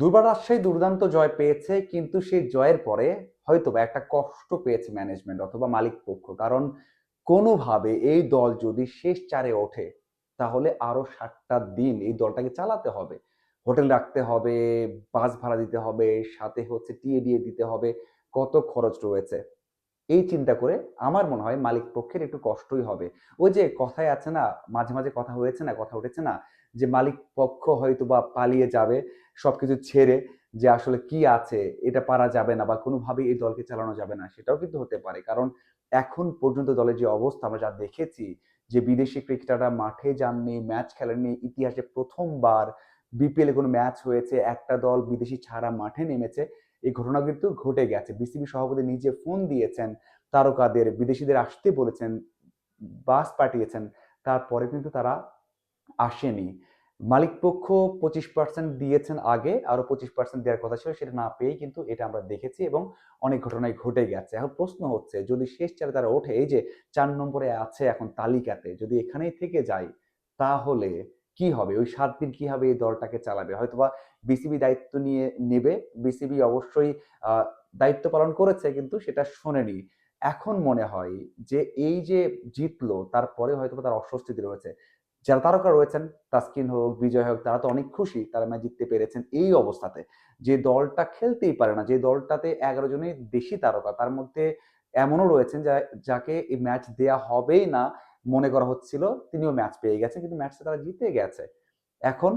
দুর্বার রাজশাহী দুর্দান্ত জয় পেয়েছে, কিন্তু সেই জয়ের পরে হয়তো বা একটা কষ্ট পেয়েছে ম্যানেজমেন্ট অথবা মালিক পক্ষ। কারণ কোনোভাবে এই দল যদি শেষ চারে ওঠে, তাহলে আরও সাতটা দিন এই দলটাকে চালাতে হবে। হোটেল রাখতে হবে, বাস ভাড়া দিতে হবে, সাথে হচ্ছে টিএডিএ দিতে হবে। কত খরচ রয়েছে? এই চিন্তা করে আমার মনে হয় মালিক পক্ষের একটু কষ্টই হবে। ওই যে কথায় আছে না, মাঝে মাঝে কথা হয়েছে না, কথা উঠেছে না, যে মালিক পক্ষ হয়তো বা পালিয়ে যাবে, সবকিছু ছেড়ে যে আসলে কি আছে, এটা পারা যাবে না বা কোনোভাবেই এই দলকে চালানো যাবে না, সেটাও কিন্তু হতে পারে। কারণ এখন পর্যন্ত দলের যে অবস্থা, আমরা যা দেখেছি, যে বিদেশি ক্রিকেটাররা মাঠে যাননি, ম্যাচ খেলেননি, ইতিহাসে প্রথমবার বিপিএল কোনো ম্যাচ হয়েছে, একটা দল বিদেশি ছাড়া মাঠে নেমেছে এই ঘটনা কিন্তু ঘটে গেছে। বিসিবি সভাপতি নিজে ফোন দিয়েছেন, তারকাদের, বিদেশিদের আসতে বলেছেন, বাস পাঠিয়েছেন, তারপরে কিন্তু তারা আসেনি। মালিক পক্ষ পঁচিশ পার্সেন্ট দিয়েছেন আগে, আরও পঁচিশ পার্সেন্ট দেওয়ার কথা ছিল, সেটা না পেয়েই কিন্তু এটা আমরা দেখেছি এবং অনেক ঘটনায় ঘটে গেছে। এখন প্রশ্ন হচ্ছে, যদি শেষ চারে তারা ওঠে, এই যে চার নম্বরে আছে এখন তালিকাতে, যদি এখানেই থেকে যায়, তাহলে কি হবে? ওই সাত দিন কি হবে এই দলটাকে চালাবে? হয়তোবা বিসিবি দায়িত্ব নিয়ে নেবে। বিসিবি অবশ্যই দায়িত্ব পালন করেছে কিন্তু সেটা শোনেনি। এখন মনে হয় যে এই যে জিতলো, তারপরে হয়তো তার অস্বস্তিতে রয়েছে। যারা তারকা রয়েছেন, তাসকিন হোক, বিজয় হোক, তারা তো অনেক খুশি তারা ম্যাচ জিততে পেরেছেন এই অবস্থাতে। যে দলটা খেলতেই পারে না, যে দলটাতে এগারো জনই দেশি তারকা, তার মধ্যে এমনও রয়েছেন যা, যাকে এই ম্যাচ দেয়া হবেই না। মনে করা হচ্ছিল তিনিও ম্যাচ পেয়ে গেছেন, কিন্তু ম্যাচটা তারা জিতে গেছে। এখন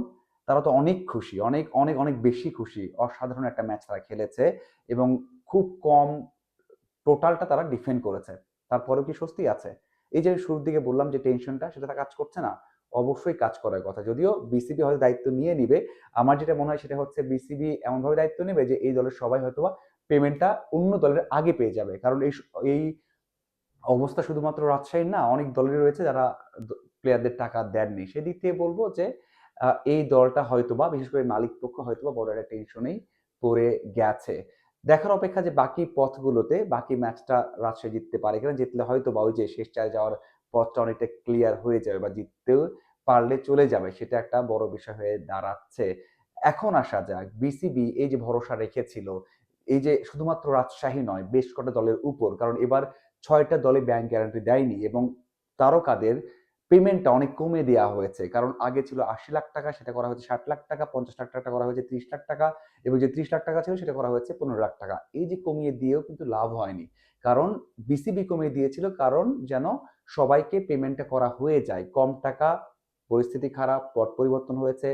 তারা তো অনেক খুশি, অনেক অনেক অনেক বেশি খুশি। অসাধারণ একটা ম্যাচ তারা খেলেছে এবং খুব কম টোটালটা তারা ডিফেন্ড করেছে। তারপরেও কি স্বস্তি আছে? এই যে শুরুর দিকে বললাম যে টেনশনটা, সেটা কাজ করছে না। অবশ্যই কাজ করার কথা। যদিও বিসিবি হয়তো দায়িত্ব নিয়ে নিবে, আমার যেটা মনে হয় সেটা হচ্ছে বিসিবি এমনভাবে দায়িত্ব নেবে যে এই দলের সবাই হয়তোবা পেমেন্টটা অন্য দলের আগে পেয়ে যাবে। কারণ এই এই অবস্থা শুধুমাত্র রাজশাহীর না, অনেক দলেরই রয়েছে যারা প্লেয়ারদের টাকা দেননি। সেদিক থেকে বলব যে এই দলটা হয়তোবা, বিশেষ করে মালিক পক্ষ হয়তোবা বড় একটা টেনশনেই পড়ে গেছে। দেখার অপেক্ষা যে বাকি পথগুলোতে, বাকি ম্যাচটা রাজশাহী জিততে পারে কিনা, জিতলে হয়তো বা ওই যে শেষ চারে যাওয়ার পথটা অনেকটা ক্লিয়ার হয়ে যাবে বা জিততেও পারলে চলে যাবে, সেটা একটা বড় বিষয় হয়ে দাঁড়াচ্ছে। এখন আসা যাক বিসিবি এই যে ভরসা রেখেছিল, এই যে শুধুমাত্র রাজশাহী নয়, বেশ কটা দলের উপর, কারণ এবার ছয়টা দলে ব্যাংক গ্যারান্টি দেয়নি এবং তারকাদের পেমেন্টটা অনেক কমে দেওয়া হয়েছে। কারণ আগে ছিল আশি লাখ টাকা, সেটা করা হয়েছে ষাট লাখ টাকা, পঞ্চাশ লাখ টাকা করা হয়েছে ত্রিশ লাখ টাকা এবং যে ত্রিশ লাখ টাকা ছিল সেটা করা হয়েছে পনেরো লাখ টাকা। এই যে কমিয়ে দিয়েও কিন্তু লাভ হয়নি। কারণ বিসিবি কমিয়ে দিয়েছিল কারণ যেন সবাইকে পেমেন্টটা করা হয়ে যায়। কম টাকা, পরিস্থিতি খারাপ, পট পরিবর্তন হয়েছে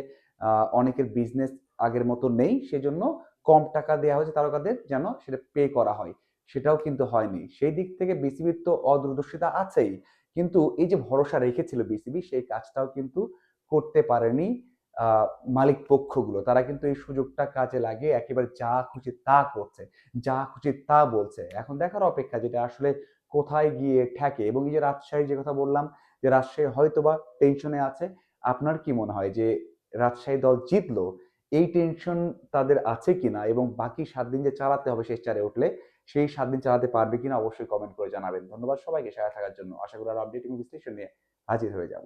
অনেকের বিজনেস আগের মতো নেই, সেজন্য কম টাকা দেওয়া হয়েছে তারকাদের যেন সেটা পে করা হয়। সেটাও কিন্তু হয়নি। সেই দিক থেকে বিসিবির তো অদূরদর্শিতা আছেই। কিন্তু এই যে ভরসা রেখেছিল বিসিবি সেই কাজটাও কিন্তু করতে পারেনি মালিক পক্ষগুলো। তারা কিন্তু এই সুযোগটা কাজে লাগিয়ে একেবারে যা খুশি তা করছে, যা খুশি তা বলছে। এখন দেখার অপেক্ষা যেটা আসলে কোথায় গিয়ে ঠেকে। এবং এই যে রাজশাহী যে কথা বললাম, যে রাজশাহী হয়তোবা টেনশনে আছে, আপনার কি মনে হয় যে রাজশাহী দল জিতলো? এই টেনশন তাদের আছে কিনা? এবং বাকি সাত দিন যে চালাতে হবে শেষ চারে উঠলে সেই সাত দিন চালাতে পারবে কিনা অবশ্যই কমেন্ট করে জানাবেন। ধন্যবাদ সবাইকে সারা থাকার জন্য। আশা করি আর আপডেট এবং বিশ্লেষণ নিয়ে হাজির হয়ে যাব।